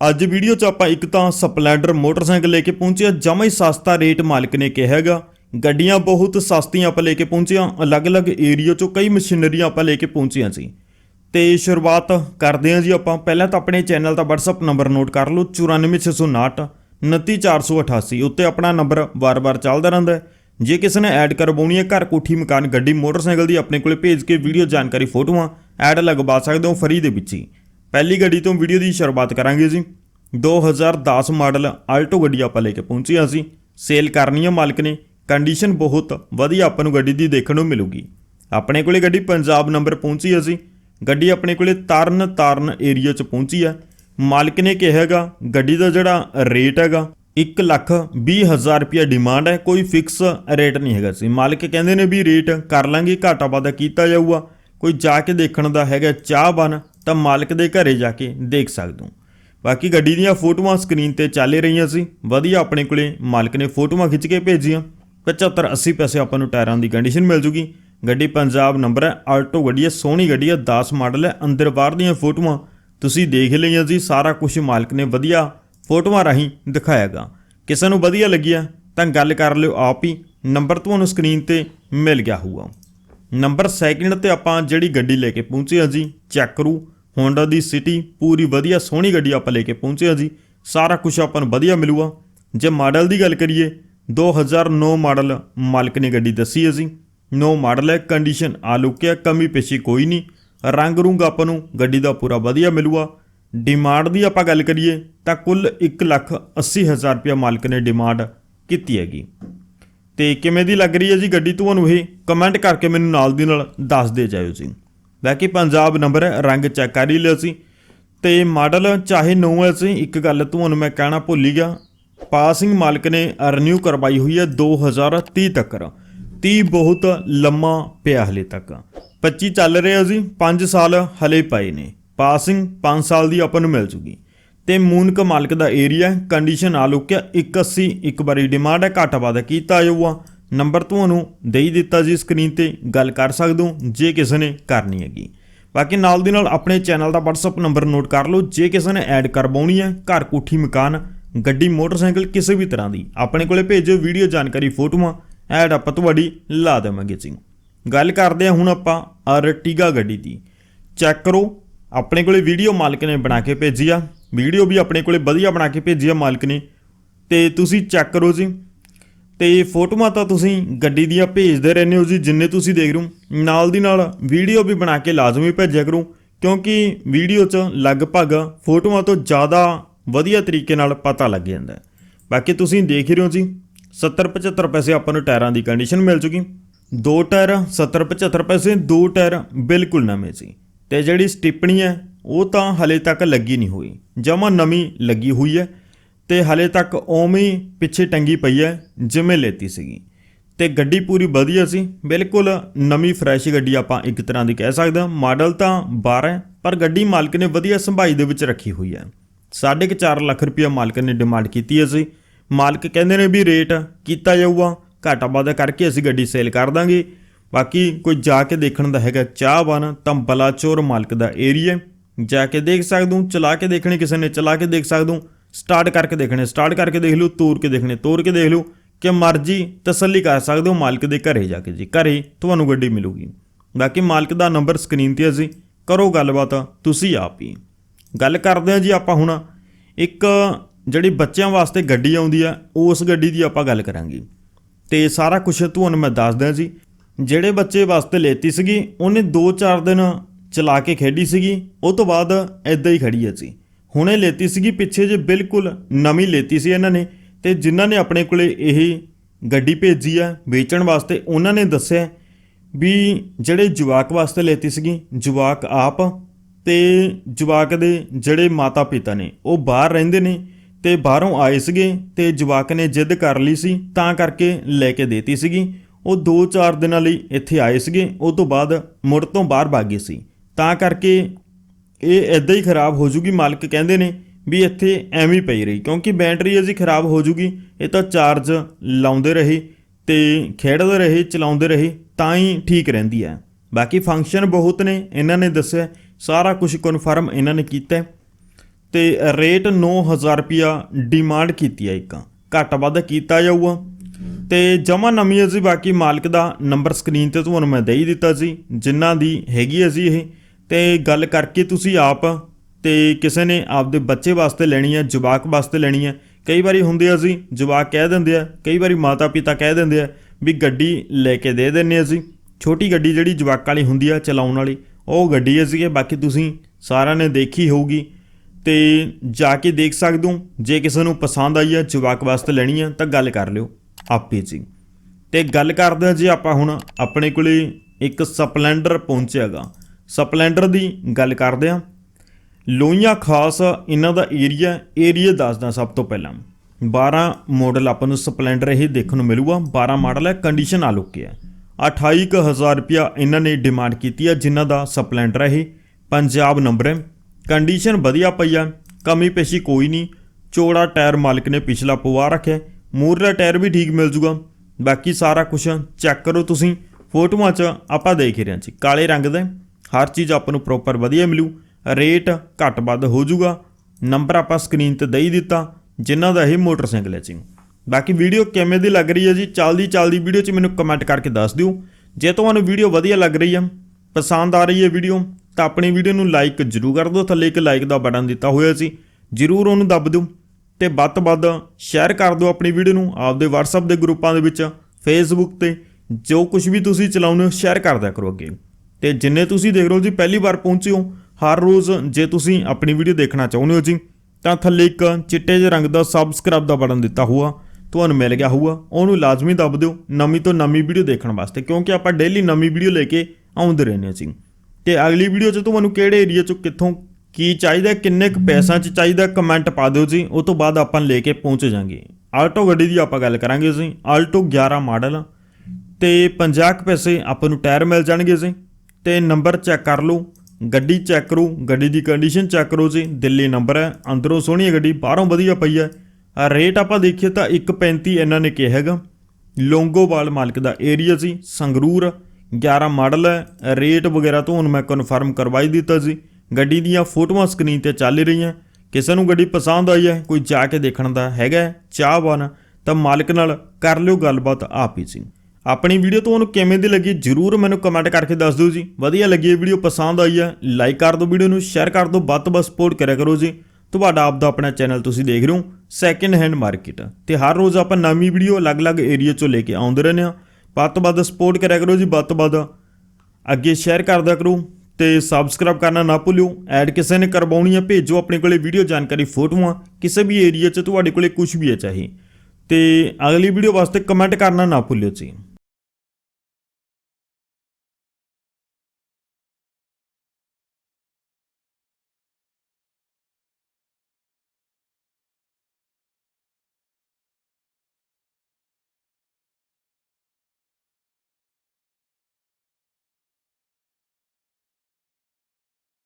ਅੱਜ ਵੀਡੀਓ 'ਚ ਆਪਾਂ ਇੱਕ ਤਾਂ ਸਪਲੈਂਡਰ ਮੋਟਰਸਾਈਕਲ ਲੈ ਕੇ ਪਹੁੰਚਿਆ ਹਾਂ ਹੀ ਸਸਤਾ ਰੇਟ ਮਾਲਕ ਨੇ ਕਿਹਾ ਹੈਗਾ। ਗੱਡੀਆਂ ਬਹੁਤ ਸਸਤੀਆਂ ਆਪਾਂ ਲੈ ਕੇ ਪਹੁੰਚੇ ਅਲੱਗ-ਅਲੱਗ ਏਰੀਆ 'ਚੋਂ ਕਈ ਮਸ਼ੀਨਰੀਆਂ ਆਪਾਂ ਲੈ ਕੇ ਪਹੁੰਚੇ ਸੀ। ਤੇ ਸ਼ੁਰੂਆਤ ਕਰਦੇ ਹਾਂ ਜੀ ਆਪਾਂ। ਪਹਿਲਾਂ ਤਾਂ ਆਪਣੇ ਚੈਨਲ ਦਾ WhatsApp ਨੰਬਰ ਨੋਟ ਕਰ ਲਓ 94659 29488 ਉੱਤੇ ਆਪਣਾ ਨੰਬਰ ਵਾਰ-ਵਾਰ ਚੱਲਦਾ ਰਹਿੰਦਾ ਹੈ। ਜੇ ਕਿਸੇ ਨੇ ਐਡ ਕਰਵਾਉਣੀ ਹੈ, ਘਰ ਕੋਠੀ, ਮਕਾਨ, ਗੱਡੀ, ਮੋਟਰਸਾਈਕਲ ਦੀ ਆਪਣੇ ਕੋਲੇ ਭੇਜ ਕੇ ਵੀਡੀਓ ਜਾਣਕਾਰੀ ਫੋਟੋਆਂ ਐਡ ਲਗਵਾ ਸਕਦੇ ਹੋ ਫਰੀ ਦੇ ਵਿੱਚ ਹੀ। ਪਹਿਲੀ ਗੱਡੀ ਤੋਂ ਵੀਡੀਓ ਦੀ ਸ਼ੁਰੂਆਤ ਕਰਾਂਗੇ ਜੀ। 2010 ਮਾਡਲ ਆਲਟੋ ਗੱਡੀ ਆਪਾਂ ਲੈ ਕੇ ਪਹੁੰਚੇ ਹਾਂ ਅਸੀਂ ਸੇਲ ਕਰਨੀ ਆ ਮਾਲਕ ਨੇ, ਕੰਡੀਸ਼ਨ ਬਹੁਤ ਵਧੀਆ ਆਪਾਂ ਨੂੰ ਗੱਡੀ ਦੀ ਦੇਖਣ ਨੂੰ ਮਿਲੂਗੀ। ਆਪਣੇ ਕੋਲੇ ਗੱਡੀ ਪੰਜਾਬ ਨੰਬਰ ਪਹੁੰਚੀ ਅਸੀਂ ਗੱਡੀ ਆਪਣੇ ਕੋਲੇ ਤਰਨ ਤਾਰਨ ਏਰੀਆ 'ਚ ਪਹੁੰਚੀ ਹੈ ਮਾਲਕ ਨੇ ਕਿਹਾ ਹੈਗਾ, ਗੱਡੀ ਦਾ ਜਿਹੜਾ ਰੇਟ ਹੈਗਾ 1 ਲੱਖ 20 ਹਜ਼ਾਰ ਰੁਪਿਆ ਡਿਮਾਂਡ ਹੈ, ਕੋਈ ਫਿਕਸ ਰੇਟ ਨਹੀਂ ਹੈਗਾ ਸੀ ਮਾਲਕ ਕਹਿੰਦੇ ਨੇ ਵੀ ਰੇਟ ਕਰ ਲਾਂਗੇ, ਘਾਟਾ ਵਾਧਾ ਕੀਤਾ ਜਾਊਗਾ। ਕੋਈ ਜਾ ਕੇ ਦੇਖਣ ਦਾ ਹੈਗਾ ਚਾਹ ਬਨ ਤਾਂ ਮਾਲਕ ਦੇ ਘਰੇ ਜਾ ਕੇ ਦੇਖ ਸਕਦੇ। ਹੋ ਬਾਕੀ ਗੱਡੀ ਦੀਆਂ ਫੋਟੋਆਂ ਸਕਰੀਨ ਤੇ ਚੱਲ ਰਹੀਆਂ ਸੀ। ਵਧੀਆ ਆਪਣੇ ਕੋਲੇ ਮਾਲਕ ਨੇ ਫੋਟੋਆਂ ਖਿੱਚ ਕੇ ਭੇਜੀਆਂ। 75 80 ਪੈਸੇ ਆਪਾਂ ਨੂੰ ਟਾਇਰਾਂ ਦੀ ਕੰਡੀਸ਼ਨ ਮਿਲ ਜੂਗੀ। ਗੱਡੀ ਪੰਜਾਬ ਨੰਬਰ ਹੈ, ਆਲਟੋ ਗੱਡੀ ਹੈ, ਸੋਹਣੀ ਗੱਡੀ ਹੈ 10 ਮਾਡਲ ਹੈ। ਅੰਦਰ ਬਾਹਰ ਦੀਆਂ ਫੋਟੋਆਂ ਤੁਸੀਂ ਦੇਖ ਲਈਆਂ ਜੀ ਸਾਰਾ ਕੁਝ ਮਾਲਕ ਨੇ ਵਧੀਆ ਫੋਟੋਆਂ ਰਾਹੀਂ ਦਿਖਾਇਆਗਾ। ਕਿਸੇ ਨੂੰ ਵਧੀਆ ਲੱਗਿਆ ਤਾਂ ਗੱਲ ਕਰ ਲਿਓ ਆਪ ਹੀ। ਨੰਬਰ ਤੁਹਾਨੂੰ ਸਕਰੀਨ ਤੇ ਮਿਲ ਗਿਆ ਹੋਊਗਾ। ਨੰਬਰ ਸੈਕਿੰਡ ਤੇ ਆਪਾਂ ਜਿਹੜੀ ਗੱਡੀ ਲੈ ਕੇ ਪਹੁੰਚੇ ਹਾਂ ਜੀ ਚੈੱਕਰੂ ਹੋਂਡਾ ਦੀ ਸਿਟੀ ਪੂਰੀ ਵਧੀਆ ਸੋਹਣੀ ਗੱਡੀ ਆਪਾਂ ਲੈ ਕੇ ਪਹੁੰਚੇ ਹਾਂ ਜੀ। ਸਾਰਾ ਕੁਝ ਆਪਾਂ ਨੂੰ ਵਧੀਆ ਮਿਲੂਗਾ। ਜੇ ਮਾਡਲ ਦੀ ਗੱਲ ਕਰੀਏ 2009 ਮਾਡਲ ਮਾਲਕ ਨੇ ਗੱਡੀ ਦੱਸੀ ਹੈ ਜੀ। ਨੋ ਮਾਡਲ ਹੈ ਕੰਡੀਸ਼ਨ ਆਲੂਕ ਹੈ ਕਮੀ ਪੇਸ਼ੀ ਕੋਈ ਨਹੀਂ। ਰੰਗ ਰੂੰਗ ਆਪਾਂ ਨੂੰ ਗੱਡੀ ਦਾ ਪੂਰਾ ਵਧੀਆ ਮਿਲੂਗਾ। ਡਿਮਾਂਡ ਦੀ ਆਪਾਂ ਗੱਲ ਕਰੀਏ, ਤਾਂ ਕੁੱਲ 1 ਲੱਖ 80 ਹਜ਼ਾਰ ਰੁਪਇਆ ਮਾਲਕ ਨੇ ਡਿਮਾਂਡ ਕੀਤੀ ਹੈਗੀ। ਤੇ ਕਿਵੇਂ ਦੀ ਲੱਗ ਰਹੀ ਹੈ ਜੀ ਗੱਡੀ ਤੁਹਾਨੂੰ ਇਹ? ਕਮੈਂਟ ਕਰਕੇ ਮੈਨੂੰ ਨਾਲ ਦੀ ਨਾਲ ਦੱਸ ਦੇ ਜਾਇਓ ਜੀ। ਬਾਕੀ ਪੰਜਾਬ ਨੰਬਰ ਹੈ, ਰੰਗ ਚੈੱਕ ਕਰ ਹੀ ਲਿਆ ਸੀ ਤੇ ਮਾਡਲ ਚਾਹੇ ਨੋ ਹੈ ਸੀ ਇੱਕ ਗੱਲ ਤੁਹਾਨੂੰ ਮੈਂ ਕਹਿਣਾ ਭੁੱਲ ਗਿਆ। ਪਾਸਿੰਗ ਮਾਲਕ ਨੇ ਰੀਨਿਊ ਕਰਵਾਈ ਹੋਈ ਹੈ 2030 ਤੱਕ। 30 ਬਹੁਤ ਲੰਮਾ ਪਿਆ ਹਲੇ ਤੱਕ। 25 ਚੱਲ ਰਿਹਾ ਜੀ 5 ਸਾਲ ਹਲੇ ਪਏ ਨੇ। ਪਾਸਿੰਗ 5 ਸਾਲ ਦੀ ਆਪਾਂ ਨੂੰ ਮਿਲ ਜੂਗੀ। ਤੇ ਮੂਨਕ ਮਾਲਕ ਦਾ ਏਰੀਆ ਕੰਡੀਸ਼ਨ ਆਲੁਕ ਹੈ 81 ਇੱਕ ਵਾਰੀ ਡਿਮਾਂਡ ਹੈ, ਘਾਟਾ ਵਾਧਾ ਕੀਤਾ ਜਾਊਗਾ। ਨੰਬਰ ਤੁਹਾਨੂੰ ਦੇ ਹੀ ਦਿੱਤਾ ਜੀ ਸਕਰੀਨ ਤੇ, ਗੱਲ ਕਰ ਸਕਦੇ ਹੋ, ਜੇ ਕਿਸੇ ਨੇ ਕਰਨੀ ਹੈਗੀ। ਬਾਕੀ ਨਾਲ ਦੀ ਨਾਲ ਆਪਣੇ ਚੈਨਲ ਦਾ WhatsApp ਨੰਬਰ ਨੋਟ ਕਰ ਲਓ, ਜੇ ਕਿਸੇ ਨੇ ਐਡ ਕਰਵਾਉਣੀ ਹੈ, ਘਰ ਕੋਠੀ, ਮਕਾਨ, ਗੱਡੀ, ਮੋਟਰਸਾਈਕਲ, ਕਿਸੇ ਵੀ ਤਰ੍ਹਾਂ ਦੀ, ਆਪਣੇ ਕੋਲੇ ਭੇਜੋ ਵੀਡੀਓ ਜਾਣਕਾਰੀ, ਫੋਟੋਆਂ ਐਡ ਆਪਾਂ ਤੁਹਾਡੀ ਲਾ ਦੇਵਾਂਗੇ ਜੀ। ਗੱਲ ਕਰਦੇ ਹਾਂ ਹੁਣ ਆਪਾਂ ਅਰਟੀਗਾ ਗੱਡੀ ਦੀ। ਚੈੱਕ ਕਰੋ, ਆਪਣੇ ਕੋਲੇ ਵੀਡੀਓ ਮਾਲਕ ਨੇ ਬਣਾ ਕੇ ਭੇਜੀ ਆ। ਵੀਡੀਓ ਵੀ ਆਪਣੇ ਕੋਲੇ ਵਧੀਆ ਬਣਾ ਕੇ ਭੇਜੀ ਆ ਮਾਲਕ ਨੇ। ਤੇ ਤੁਸੀਂ ਚੈੱਕ ਕਰੋ ਜੀ। ਤੇ ਫੋਟੋਆਂ ਤਾਂ ਤੁਸੀਂ ਗੱਡੀ ਦੀਆਂ ਭੇਜਦੇ ਰਹਿੰਦੇ ਹੋ ਜੀ, ਜਿੰਨੇ ਤੁਸੀਂ ਦੇਖ ਰਹੇ ਹੋ। ਨਾਲ ਦੀ ਨਾਲ ਵੀਡੀਓ ਵੀ ਬਣਾ ਕੇ ਲਾਜ਼ਮੀ ਭੇਜਿਆ ਕਰੋ, ਕਿਉਂਕਿ ਵੀਡੀਓ 'ਚ ਲਗਭਗ ਫੋਟੋਆਂ ਤੋਂ ਜ਼ਿਆਦਾ ਵਧੀਆ ਤਰੀਕੇ ਨਾਲ ਪਤਾ ਲੱਗ ਜਾਂਦਾ ਹੈ। ਬਾਕੀ ਤੁਸੀਂ ਦੇਖ ਰਹੇ ਹੋ ਜੀ 70 75 ਪੈਸੇ ਆਪਾਂ ਨੂੰ ਟਾਇਰਾਂ ਦੀ ਕੰਡੀਸ਼ਨ ਮਿਲ ਚੁੱਕੀ। ਦੋ ਟਾਇਰ 70 75 ਪੈਸੇ, ਦੋ ਟਾਇਰ ਬਿਲਕੁਲ ਨਵੇਂ ਸੀ ਤੇ ਜਿਹੜੀ ਸਟਿੱਪਣੀ ਹੈ ਉਹ ਤਾਂ ਹਲੇ ਤੱਕ ਲੱਗੀ ਨਹੀਂ ਹੋਈ। ਜਮਾ ਨਵੀਂ ਲੱਗੀ ਹੋਈ ਹੈ ਤੇ ਹਲੇ ਤੱਕ ਉਵੇਂ ਪਿੱਛੇ ਟੰਗੀ ਪਈ ਹੈ ਜਿਵੇਂ ਲੈਤੀ ਸੀਗੀ। ਤੇ ਗੱਡੀ ਪੂਰੀ ਵਧੀਆ ਸੀ। ਬਿਲਕੁਲ ਨਵੀਂ ਫਰੈਸ਼ ਗੱਡੀ ਆਪਾਂ ਇੱਕ ਤਰ੍ਹਾਂ ਦੀ ਕਹਿ ਸਕਦੇ ਹਾਂ। ਮਾਡਲ ਤਾਂ 12 ਪਰ ਗੱਡੀ ਮਾਲਕ ਨੇ ਵਧੀਆ ਸੰਭਾਈ ਦੇ ਵਿੱਚ ਰੱਖੀ ਹੋਈ ਹੈ। ਸਾਢੇ ਕੁ ਚਾਰ ਲੱਖ ਰੁਪਇਆ ਮਾਲਕ ਨੇ ਡਿਮਾਂਡ ਕੀਤੀ ਹੈ ਸੀ ਮਾਲਕ ਕਹਿੰਦੇ ਨੇ ਵੀ ਰੇਟ ਕੀਤਾ ਜਾਊਗਾ, ਘਾਟਾ ਵਾਧਾ ਕਰਕੇ ਅਸੀਂ ਗੱਡੀ ਸੇਲ ਕਰ ਦਾਂਗੇ। ਬਾਕੀ ਕੋਈ ਜਾ ਕੇ ਦੇਖਣ ਦਾ ਹੈਗਾ ਚਾਹਵਾਨ, ਤਾਂ ਬਲਾਚੌਰ ਮਾਲਕ ਦਾ ਏਰੀਆ ਜਾ ਕੇ ਦੇਖ ਸਕਦੇ ਹੋ, ਚਲਾ ਕੇ ਦੇਖਣੇ ਕਿਸੇ ਨੇ, ਚਲਾ ਕੇ ਦੇਖ ਸਕਦੇ ਹੋ। ਸਟਾਰਟ ਕਰਕੇ ਦੇਖਣੇ ਸਟਾਰਟ ਕਰਕੇ ਦੇਖ ਲਓ ਤੋੜ ਕੇ ਦੇਖਣੇ ਤੋੜ ਕੇ ਦੇਖ ਲਓ ਕਿ ਮਰਜ਼ੀ ਤਸੱਲੀ ਕਰ ਸਕਦੇ ਹੋ ਮਾਲਕ ਦੇ ਘਰੇ ਜਾ ਕੇ ਜੀ। ਘਰੇ ਤੁਹਾਨੂੰ ਗੱਡੀ ਮਿਲੂਗੀ। ਬਾਕੀ ਮਾਲਕ ਦਾ ਨੰਬਰ ਸਕਰੀਨ ਤੇ ਅਸੀਂ ਕਰੋ ਗੱਲਬਾਤ, ਤੁਸੀਂ ਆਪ ਹੀ। ਗੱਲ ਕਰਦੇ ਹਾਂ ਜੀ ਆਪਾਂ ਹੁਣ। ਇੱਕ ਜਿਹੜੀ ਬੱਚਿਆਂ ਵਾਸਤੇ ਗੱਡੀ ਆਉਂਦੀ ਆ, ਉਸ ਗੱਡੀ ਦੀ ਆਪਾਂ ਗੱਲ ਕਰਾਂਗੇ। ਤੇ ਸਾਰਾ ਕੁਝ ਤੁਹਾਨੂੰ ਮੈਂ ਦੱਸ ਦਿਆਂ ਜੀ। ਜਿਹੜੇ ਬੱਚੇ ਵਾਸਤੇ ਲੈਤੀ ਸੀਗੀ, ਉਹਨੇ 2-4 ਦਿਨ ਚਲਾ ਕੇ ਖੇਡੀ ਸੀਗੀ, ਉਹ ਤੋਂ ਬਾਅਦ ਐਦਾਂ ਹੀ ਖੜੀ ਹੈ ਜੀ। ਹੁਣੇ ਲੈਤੀ ਸੀਗੀ, ਪਿੱਛੇ ਜੇ ਬਿਲਕੁਲ ਨਵੀਂ ਲੈਤੀ ਸੀ ਇਹਨਾਂ ਨੇ, ਤੇ ਜਿਨ੍ਹਾਂ ਨੇ ਆਪਣੇ ਕੋਲੇ ਇਹ ਗੱਡੀ ਭੇਜੀ ਆ ਵੇਚਣ ਵਾਸਤੇ, ਉਹਨਾਂ ਨੇ ਦੱਸਿਆ ਵੀ ਜਿਹੜੇ ਜਵਾਕ ਵਾਸਤੇ ਲੈਤੀ ਸੀਗੀ, ਜਵਾਕ ਆਪ ਤੇ ਜਵਾਕ ਦੇ ਜਿਹੜੇ ਮਾਤਾ ਪਿਤਾ ਨੇ, ਉਹ ਬਾਹਰ ਰਹਿੰਦੇ ਨੇ ਤੇ ਬਾਹਰੋਂ ਆਏ ਸੀਗੇ ਤੇ ਜਵਾਕ ਨੇ ਜਿੱਦ ਕਰ ਲਈ ਸੀ, ਤਾਂ ਕਰਕੇ ਲੈ ਕੇ ਦੇਤੀ ਸੀਗੀ। ਉਹ 2-4 ਦਿਨਾਂ ਲਈ ਇੱਥੇ ਆਏ ਸੀਗੇ, ਉਹ ਤੋਂ ਬਾਅਦ ਮੁੜ ਤੋਂ ਬਾਹਰ ਭੱਗ ਸੀ। ਤਾਂ ਕਰਕੇ ਇਹ ਇਦਾਂ ਹੀ ਖਰਾਬ ਹੋ ਜੂਗੀ, ਮਾਲਕ ਕਹਿੰਦੇ ਨੇ ਵੀ ਇੱਥੇ ਐਵੇਂ ਪਈ ਰਹੀ, ਕਿਉਂਕਿ ਬੈਟਰੀ ਅਜੀ ਖਰਾਬ ਹੋ ਜੂਗੀ, ਇਹ ਤਾਂ ਚਾਰਜ ਲਾਉਂਦੇ ਰਹੇ ਤੇ ਖੇਡਦੇ ਰਹੇ, ਚਲਾਉਂਦੇ ਰਹੇ, ਤਾਂ ਹੀ ਠੀਕ ਰਹਿੰਦੀ ਹੈ। ਬਾਕੀ ਫੰਕਸ਼ਨ ਬਹੁਤ ਨੇ, ਇਹਨਾਂ ਨੇ ਦੱਸਿਆ, ਸਾਰਾ ਕੁਝ ਕਨਫਰਮ ਇਹਨਾਂ ਨੇ ਕੀਤਾ ਹੈ। ਤੇ ਰੇਟ 9000 ਰੁਪਿਆ ਡਿਮਾਂਡ ਕੀਤੀ ਹੈ ਇੱਕ, ਘੱਟ ਵੱਧ ਕੀਤਾ ਜਾਊਗਾ। ਤੇ ਜਮਾ ਨਵੀਂ ਹੈ ਬਾਕੀ ਮਾਲਕ ਦਾ ਨੰਬਰ ਸਕਰੀਨ ਤੇ ਤੁਹਾਨੂੰ ਮੈਂ ਦੇ ਹੀ ਦਿੱਤਾ ਸੀ, ਜਿਨ੍ਹਾਂ ਦੀ ਹੈਗੀ ਹੈ ਇਹ। ਤੇ ਗੱਲ ਕਰਕੇ ਤੁਸੀਂ ਆਪ ਤੇ ਕਿਸੇ ਨੇ ਆਪਦੇ ਬੱਚੇ ਵਾਸਤੇ ਲੈਣੀ ਹੈ, ਜਵਾਕ ਵਾਸਤੇ ਲੈਣੀ ਹੈ। ਕਈ ਵਾਰੀ ਹੁੰਦੇ ਆ ਜੀ ਜਵਾਕ ਕਹਿ ਦਿੰਦੇ ਆ, ਕਈ ਵਾਰੀ ਮਾਤਾ ਪਿਤਾ ਕਹਿ ਦਿੰਦੇ ਆ ਵੀ ਗੱਡੀ ਲੈ ਕੇ ਦੇ ਦਿੰਨੇ ਆ ਅਸੀਂ। ਛੋਟੀ ਗੱਡੀ ਜਿਹੜੀ ਜਵਾਕ ਵਾਲੀ ਹੁੰਦੀ ਆ ਚਲਾਉਣ ਵਾਲੀ, ਉਹ ਗੱਡੀ ਹੈ ਜੀ ਬਾਕੀ ਤੁਸੀਂ ਸਾਰਿਆਂ ਨੇ ਦੇਖੀ ਹੋਊਗੀ। ਤੇ ਜਾ ਕੇ ਦੇਖ ਸਕਦੇ ਹੋ, ਜੇ ਕਿਸੇ ਨੂੰ ਪਸੰਦ ਆਈ ਹੈ ਜਵਾਕ ਵਾਸਤੇ ਲੈਣੀ ਹੈ ਤਾਂ ਗੱਲ ਕਰ ਲਿਓ ਆਪੇ ਜੀ। ਤੇ ਗੱਲ ਕਰਦੇ ਹਾਂ ਜੀ ਆਪਾਂ ਹੁਣ ਆਪਣੇ ਕੋਲੇ ਇੱਕ ਸਪਲੈਂਡਰ ਪਹੁੰਚਿਆਗਾ। ਸਪਲੈਂਡਰ ਦੀ ਗੱਲ ਕਰਦੇ ਹਾਂ। ਲੋਹੀਆਂ ਖਾਸ ਇਹਨਾਂ ਦਾ ਏਰੀਆ ਏਰੀਆ ਦੱਸਦਾ ਸਭ ਤੋਂ ਪਹਿਲਾਂ। 12 ਮਾਡਲ ਆਪਾਂ ਨੂੰ ਸਪਲੈਂਡਰ ਇਹ ਦੇਖਣ ਨੂੰ ਮਿਲੂਗਾ। 12 ਮਾਡਲ ਹੈ ਕੰਡੀਸ਼ਨ ਆ ਲੁੱਕੀ ਹੈ। 28000 ਰੁਪਿਆ ਇਹਨਾਂ ਨੇ ਡਿਮਾਂਡ ਕੀਤੀ ਹੈ, ਜਿਨ੍ਹਾਂ ਦਾ ਸਪਲੈਂਡਰ ਇਹ। ਪੰਜਾਬ ਨੰਬਰ ਹੈ। ਕੰਡੀਸ਼ਨ ਵਧੀਆ ਪਈ ਆ, ਕਮੀ ਪੇਸ਼ੀ ਕੋਈ ਨਹੀਂ। ਚੌੜਾ ਟਾਇਰ ਮਾਲਕ ਨੇ ਪਿਛਲਾ ਪਵਾ ਰੱਖਿਆ ਮੂਰਲਾ ਟਾਇਰ ਵੀ ਠੀਕ ਮਿਲ ਜੂਗਾ। ਬਾਕੀ ਸਾਰਾ ਕੁਝ ਚੈੱਕ ਕਰੋ ਤੁਸੀਂ। ਫੋਟੋਆਂ 'ਚ ਆਪਾਂ ਦੇਖ ਹੀ ਰਹੇ ਹਾਂ ਜੀ। ਕਾਲੇ ਰੰਗ ਦੇ। ਹਰ ਚੀਜ਼ ਆਪਾਂ ਨੂੰ ਪ੍ਰੋਪਰ ਵਧੀਆ ਮਿਲੂ। ਰੇਟ ਘੱਟ ਵੱਧ ਹੋ ਜਾਊਗਾ। ਨੰਬਰ ਆਪਾਂ ਸਕਰੀਨ ਤੇ ਦੇ ਹੀ ਦਿੱਤਾ, ਜਿਨ੍ਹਾਂ ਦਾ ਇਹ ਮੋਟਰਸਾਈਕਲ ਹੈ ਜੀ। ਬਾਕੀ ਵੀਡੀਓ ਕਿਵੇਂ ਦੀ ਲੱਗ ਰਹੀ ਹੈ ਜੀ, ਚੱਲਦੀ ਚੱਲਦੀ ਵੀਡੀਓ 'ਚ ਮੈਨੂੰ ਕਮੈਂਟ ਕਰਕੇ ਦੱਸ ਦਿਓ। ਜੇ ਤੁਹਾਨੂੰ ਵੀਡੀਓ ਵਧੀਆ ਲੱਗ ਰਹੀ ਹੈ, ਪਸੰਦ ਆ ਰਹੀ ਹੈ ਵੀਡੀਓ ਤਾਂ ਆਪਣੀ ਵੀਡੀਓ ਨੂੰ ਲਾਈਕ ਜ਼ਰੂਰ ਕਰ ਦਿਓ। ਥੱਲੇ ਇੱਕ ਲਾਈਕ ਦਾ ਬਟਨ ਦਿੱਤਾ ਹੋਇਆ ਸੀ, ਜ਼ਰੂਰ ਉਹਨੂੰ ਦੱਬ ਦਿਓ। ਤੇ ਵੱਧ ਤੋਂ ਵੱਧ ਸ਼ੇਅਰ ਕਰ ਦਿਓ ਆਪਣੀ ਵੀਡੀਓ ਨੂੰ ਆਪਦੇ WhatsApp ਦੇ ਗਰੁੱਪਾਂ ਦੇ ਵਿੱਚ, Facebook ਤੇ, ਜੋ ਕੁਝ ਵੀ ਤੁਸੀਂ ਚਲਾਉਂਦੇ ਹੋ ਸ਼ੇਅਰ ਕਰ ਕਰੋ ਅੱਗੇ। ਤੇ ਜਿੰਨੇ ਤੁਸੀਂ ਦੇਖ ਰਹੇ ਹੋ ਜੀ, ਪਹਿਲੀ ਵਾਰ ਪਹੁੰਚੇ ਹੋ, ਹਰ ਰੋਜ਼ ਜੇ ਤੁਸੀਂ ਆਪਣੀ ਵੀਡੀਓ ਦੇਖਣਾ ਚਾਹੁੰਦੇ ਹੋ ਜੀ, ਤਾਂ ਥੱਲੇ ਇੱਕ ਚਿੱਟੇ ਜਿਹੇ ਰੰਗ ਦਾ ਸਬਸਕ੍ਰਾਈਬ ਦਾ ਬਟਨ ਦਿੱਤਾ ਹੋਊਗਾ, ਤੁਹਾਨੂੰ ਮਿਲ ਗਿਆ ਹੋਊਗਾ, ਉਹਨੂੰ ਲਾਜ਼ਮੀ ਦੱਬ ਦਿਓ ਨਵੀਂ ਤੋਂ ਨਵੀਂ ਵੀਡੀਓ ਦੇਖਣ ਵਾਸਤੇ, ਕਿਉਂਕਿ ਆਪਾਂ ਡੇਲੀ ਨਵੀਂ ਵੀਡੀਓ ਲੈ ਕੇ ਆਉਂਦੇ ਰਹਿੰਦੇ ਹਾਂ ਜੀ। ਤੇ ਅਗਲੀ ਵੀਡੀਓ 'ਚ ਤੁਹਾਨੂੰ ਕਿਹੜੇ ਏਰੀਆ 'ਚੋਂ ਕਿੱਥੋਂ ਕੀ ਚਾਹੀਦਾ, ਕਿੰਨੇ ਕੁ ਪੈਸਿਆਂ 'ਚ ਚਾਹੀਦਾ ਕਮੈਂਟ ਪਾ ਦਿਓ ਜੀ, ਉਹ ਤੋਂ ਬਾਅਦ ਆਪਾਂ ਲੈ ਕੇ ਪਹੁੰਚ ਜਾਾਂਗੇ। ਆਲਟੋ ਗੱਡੀ ਦੀ ਆਪਾਂ ਗੱਲ ਕਰਾਂਗੇ ਜੀ, ਆਲਟੋ 11 ਮਾਡਲ ਤੇ 50 ਕੁ ਪੈਸੇ ਆਪਾਂ ਨੂੰ ਟਾਇਰ ਮਿਲ ਜਾਣਗੇ ਜੀ। ਤੇ ਨੰਬਰ ਚੈੱਕ ਕਰ ਲਓ ਗੱਡੀ ਚੈੱਕ ਕਰੋ ਗੱਡੀ ਦੀ ਕੰਡੀਸ਼ਨ ਚੈੱਕ ਕਰੋ ਜੀ ਦਿੱਲੀ ਨੰਬਰ ਹੈ ਅੰਦਰੋਂ ਸੋਹਣੀ ਹੈ ਗੱਡੀ ਬਾਹਰੋਂ ਵਧੀਆ ਪਈ ਹੈ। ਰੇਟ ਆਪਾਂ ਦੇਖੀਏ ਤਾਂ 1.35 ਇਹਨਾਂ ਨੇ ਕਿਹਾ ਹੈਗਾ। ਲੋਂਗੋਵਾਲ ਮਾਲਕ ਦਾ ਏਰੀਆ ਸੀ ਸੰਗਰੂਰ 11 ਮਾਡਲ ਹੈ ਰੇਟ ਵਗੈਰਾ ਤੋਂ ਹੁਣ ਮੈਂ ਕਨਫਰਮ ਕਰਵਾਈ ਦਿੱਤਾ ਸੀ ਗੱਡੀ ਦੀਆਂ ਫੋਟੋਆਂ ਸਕਰੀਨ ਤੇ ਚੱਲ ਰਹੀਆਂ। ਕਿਸੇ ਨੂੰ ਗੱਡੀ ਪਸੰਦ ਆਈ ਹੈ ਕੋਈ ਜਾ ਕੇ ਦੇਖਣ ਦਾ ਹੈਗਾ ਹੈ, ਚਾਹਵਾਨ ਤਾਂ ਮਾਲਕ ਨਾਲ ਕਰ ਲਿਓ ਗੱਲਬਾਤ ਆਪ ਹੀ ਸੀ ਆਪਣੀ ਵੀਡੀਓ ਤੁਹਾਨੂੰ ਕਿਵੇਂ ਦੀ ਲੱਗੀ ਜਰੂਰ ਮੈਨੂੰ ਕਮੈਂਟ ਕਰਕੇ ਦੱਸ ਦਿਓ ਜੀ। ਵਧੀਆ ਲੱਗੀ ਇਹ ਵੀਡੀਓ, ਪਸੰਦ ਆਈ ਹੈ ਲਾਈਕ ਕਰ ਦਿਓ ਵੀਡੀਓ ਨੂੰ ਸ਼ੇਅਰ ਕਰ ਦਿਓ, ਵੱਧ ਤੋਂ ਵੱਧ ਸਪੋਰਟ ਕਰਿਆ ਕਰੋ ਜੀ। ਤੁਹਾਡਾ ਆਪ ਦਾ ਆਪਣਾ ਚੈਨਲ ਤੁਸੀਂ ਦੇਖ ਰਹੇ ਹੋ ਸੈਕਿੰਡ ਹੈਂਡ ਮਾਰਕੀਟ ਤੇ ਹਰ ਰੋਜ਼ ਆਪਾਂ ਨਵੀਂ ਵੀਡੀਓ ਅਲੱਗ-ਅਲੱਗ ਏਰੀਆ ਚੋਂ ਲੈ ਕੇ ਆਉਂਦੇ ਰਹਿੰਦੇ ਹਾਂ। ਵੱਧ ਤੋਂ ਵੱਧ ਸਪੋਰਟ ਕਰਿਆ ਕਰੋ ਜੀ, ਵੱਧ ਤੋਂ ਵੱਧ। ਅੱਗੇ ਸ਼ੇਅਰ ਕਰਦਾ ਕਰੋ ਤੇ ਸਬਸਕ੍ਰਾਈਬ ਕਰਨਾ ਨਾ ਭੁੱਲਿਓ। ਐਡ ਕਿਸੇ ਨੇ ਕਰਵਾਉਣੀ ਹੈ, ਭੇਜੋ ਆਪਣੇ ਕੋਲੇ ਵੀਡੀਓ ਜਾਣਕਾਰੀ, ਫੋਟੋਆਂ, ਕਿਸੇ ਵੀ ਏਰੀਆ 'ਚ ਤੁਹਾਡੇ ਕੋਲੇ ਕੁਝ ਵੀ ਹੈ ਚਾਹੇ। ਤੇ ਅਗਲੀ ਵੀਡੀਓ ਵਾਸਤੇ ਕਮੈਂਟ ਕਰਨਾ ਨਾ ਭੁੱਲਿਓ ਜੀ।